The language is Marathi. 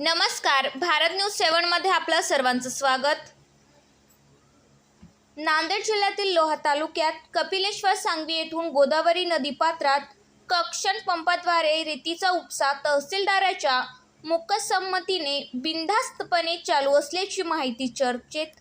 नमस्कार. भारत न्यूज सेवनमध्ये आपलं सर्वांचं स्वागत. नांदेड जिल्ह्यातील लोहा तालुक्यात कपिलेश्वर सांगवी येथून गोदावरी नदीपात्रात कक्षण पंपाद्वारे रेतीचा उपसा तहसीलदाराच्या मुकसंमतीने बिनधास्तपणे चालू असल्याची माहिती चर्चेत